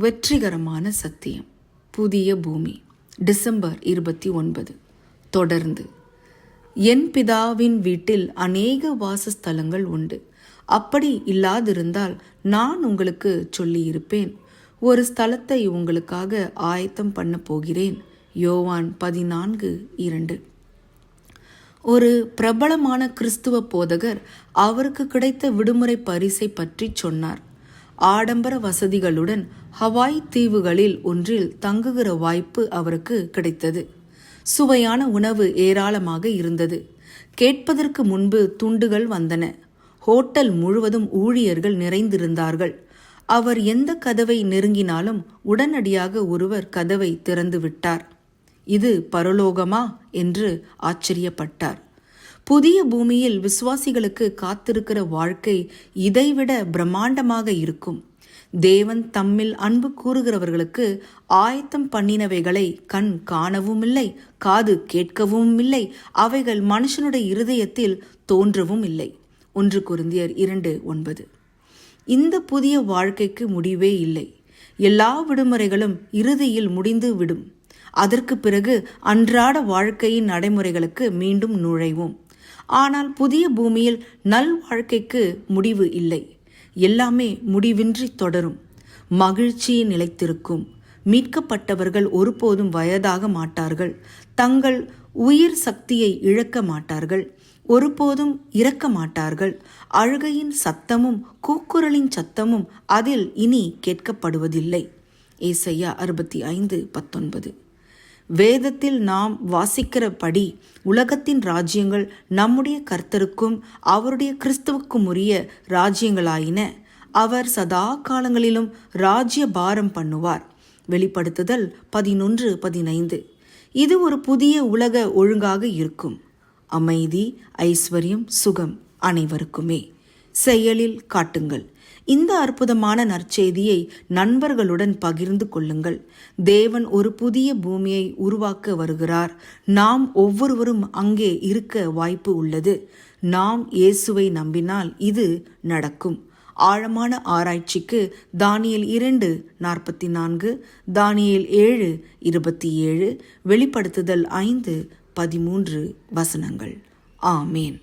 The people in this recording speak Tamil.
வெற்றிகரமான சத்தியம். புதிய பூமி. டிசம்பர் இருபத்தி ஒன்பது. தொடர்ந்து. என் பிதாவின் வீட்டில் அநேக வாசஸ்தலங்கள் உண்டு. அப்படி இல்லாதிருந்தால் நான் உங்களுக்கு சொல்லியிருப்பேன். ஒரு ஸ்தலத்தை உங்களுக்காக ஆயத்தம் பண்ண போகிறேன். யோவான் பதினான்கு இரண்டு. ஒரு பிரபலமான கிறிஸ்துவ போதகர் அவருக்கு கிடைத்த விடுமுறை பரிசை பற்றி சொன்னார். ஆடம்பர வசதிகளுடன் ஹவாய் தீவுகளில் ஒன்றில் தங்குகிற வாய்ப்பு அவருக்கு கிடைத்தது. சுவையான உணவு ஏராளமாக இருந்தது. கேட்பதற்கு முன்பு துண்டுகள் வந்தன. ஹோட்டல் முழுவதும் ஊழியர்கள் நிறைந்திருந்தார்கள். அவர் எந்த கதவை நெருங்கினாலும் உடனடியாக ஒருவர் கதவை திறந்து விட்டார். இது பரலோகமா? என்று ஆச்சரியப்பட்டார். புதிய பூமியில் விசுவாசிகளுக்கு காத்திருக்கிற வாழ்க்கை இதைவிட பிரம்மாண்டமாக இருக்கும். தேவன் தம்மில் அன்பு கூறுகிறவர்களுக்கு ஆயத்தம் பண்ணினவைகளை கண் காணவும் இல்லை காது கேட்கவும் இல்லை அவைகள் மனுஷனுடைய இருதயத்தில் தோன்றவும் இல்லை ஒன்று குருந்தியர் இரண்டு ஒன்பது. இந்த புதிய வாழ்க்கைக்கு முடிவே இல்லை. எல்லா விடுமுறைகளும் இறுதியில் முடிந்து விடும். அதற்கு பிறகு அன்றாட வாழ்க்கையின் நடைமுறைகளுக்கு மீண்டும் நுழைவோம். ஆனால் புதிய பூமியில் நல் வாழ்க்கைக்கு முடிவு இல்லை. எல்லாமே முடிவின்றி தொடரும். மகிழ்ச்சி நிலைத்திருக்கும். மீட்கப்பட்டவர்கள் ஒருபோதும் வயதாக மாட்டார்கள். தங்கள் உயிர் சக்தியை இழக்க மாட்டார்கள். ஒருபோதும் இறக்க மாட்டார்கள். அழுகையின் சத்தமும் கூக்குரலின் சத்தமும் அதில் இனி கேட்கப்படுவதில்லை. ஏசையா அறுபத்தி ஐந்து பத்தொன்பது. வேதத்தில் நாம் வாசிக்கிறபடி உலகத்தின் ராஜ்யங்கள் நம்முடைய கர்த்தருக்கும் அவருடைய கிறிஸ்துவுக்கும் உரிய ராஜ்யங்களாயின. அவர் சதா காலங்களிலும் ராஜ்ய பாரம் பண்ணுவார். வெளிப்படுத்துதல் பதினொன்று பதினைந்து. இது ஒரு புதிய உலக ஒழுங்காக இருக்கும். அமைதி ஐஸ்வர்யம் சுகம் அனைவருக்குமே. செயலில் காட்டுங்கள். இந்த அற்புதமான நற்செய்தியை நண்பர்களுடன் பகிர்ந்து கொள்ளுங்கள். தேவன் ஒரு புதிய பூமியை உருவாக்க வருகிறார். நாம் ஒவ்வொருவரும் அங்கே இருக்க வாய்ப்பு உள்ளது. நாம் இயேசுவை நம்பினால் இது நடக்கும். ஆழமான ஆராய்ச்சிக்கு தானியல் இரண்டு நாற்பத்தி நான்கு தானியல் ஏழு இருபத்தி ஏழு வெளிப்படுத்துதல் ஐந்து பதிமூன்று வசனங்கள். ஆமேன்.